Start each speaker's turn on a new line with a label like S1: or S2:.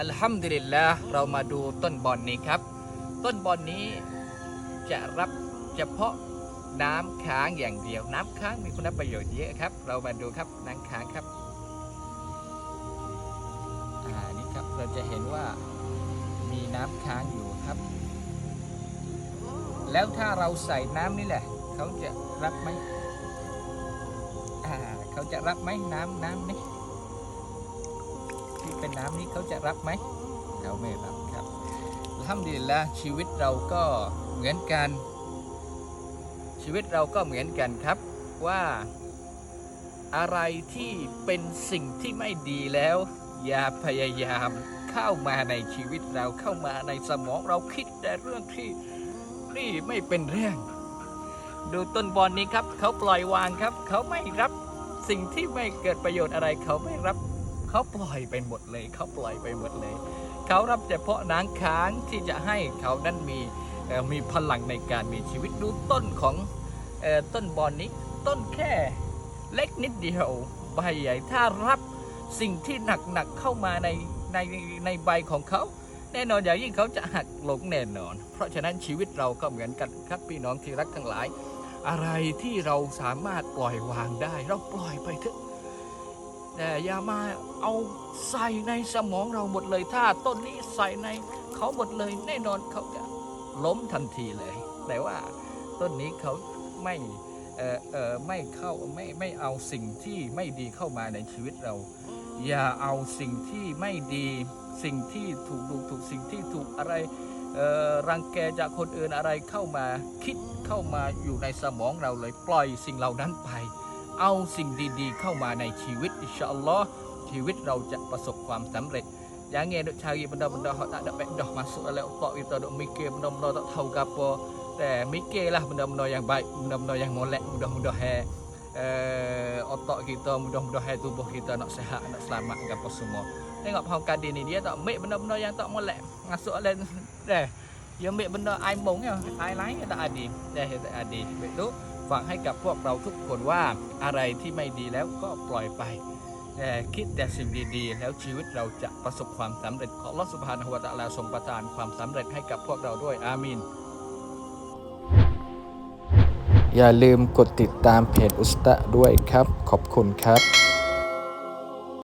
S1: อัลฮัมดุลิลละเรามาดูต้นบอนนี้ครับ ต้นบอนนี้จะรับเฉพาะน้ำค้างอย่างเดียว น้ำค้างมีคุณประโยชน์เยอะครับ เรามาดูครับน้ำค้างครับอ่านี่ครับเราจะเห็นว่ามีน้ำค้างอยู่ครับ แล้วถ้าเราใส่น้ำนี่แหละ เขาจะรับไหมอ่าเขาจะรับไหมน้ำน้ำนี่ ที่เป็นน้ำนี้เขาจะรับไหมเขาไม่รับครับทำดีล้วชีวิตเราก็เหมือนกัน ชีวิตเราก็เหมือนกันครับว่าอะไรที่เป็นสิ่งที่ไม่ดีแล้ว อย่าพยายามเข้ามาในชีวิตเราเข้ามาในสมองเราคิดแต่เรื่องที่ที่ไม่เป็นเรื่อง ดูต้นบอลนี้ครับ เขาปล่อยวางครับ เขาไม่รับสิ่งที่ไม่เกิดประโยชน์อะไรเขาไม่รับ เขาปล่อยไปหมดเลยเขาปล่อยไปหมดเลย เขารับเฉพาะน้ำค้างที่จะให้เขานั้นมีมีพลังในการมีชีวิตดูต้นของต้นบอนนี้ต้นแค่เล็กนิดเดียวใบใหญ่ถ้ารับสิ่งที่หนักๆเข้ามาในในในใบของเขา แน่นอนอย่างยิ่งเขาจะหักหลงแน่นอน เพราะฉะนั้นชีวิตเราก็เหมือนกันครับพี่น้องที่รักทั้งหลาย อะไรที่เราสามารถปล่อยวางได้ เราปล่อยไปเถอะ แต่อย่ามาเอาใส่ในสมองเราหมดเลย ถ้าต้นนี้ใส่ในเขาหมดเลย แน่นอนเขาจะล้มทันทีเลย แต่ว่าต้นนี้เขาไม่เออเออไม่เข้าไม่ไม่เอาสิ่งที่ไม่ดีเข้ามาในชีวิตเรา อย่าเอาสิ่งที่ไม่ดีสิ่งที่ถูกดูถูกสิ่งที่ถูกอะไรรังแกจากคนอื่นอะไรเข้ามาคิดเข้ามาอยู่ในสมองเราเลยปล่อยสิ่งเหล่านั้นไป เอาสิ่งดีๆ เข้ามาในชีวิตอินชาอัลลอฮ์ชีวิตเราจะประสบความสำเร็จ Jangan duk cari benda-benda hak tak ada faedah masuk dalam otak kita duk mikir benda-benda tak tahu ke apa. Eh, mikirlah benda-benda yang baik, benda-benda yang molek mudah-mudahan eh otak kita mudah-mudahan tubuh kita nak sihat, nak selamat ke apa semua. Tengok Pahang Kadin ni dia tak ambil benda-benda yang tak molek masuk dalam dah. Dia ambil benda ai mong ya, ai lain tak adil. Dah tak adil. Baik tu ฝากให้กับพวกเราทุกคนว่าอะไรที่ไม่ดีแล้วก็ปล่อยไปแต่คิดแต่สิ่งดีๆ แล้วชีวิตเราจะประสบความสำเร็จขอรัสุภานหัวตะลาทรงประทานความสำเร็จให้กับพวกเราด้วยอามิน
S2: อย่าลืมกดติดตามเพจอุสตะด้วยครับ ขอบคุณครับ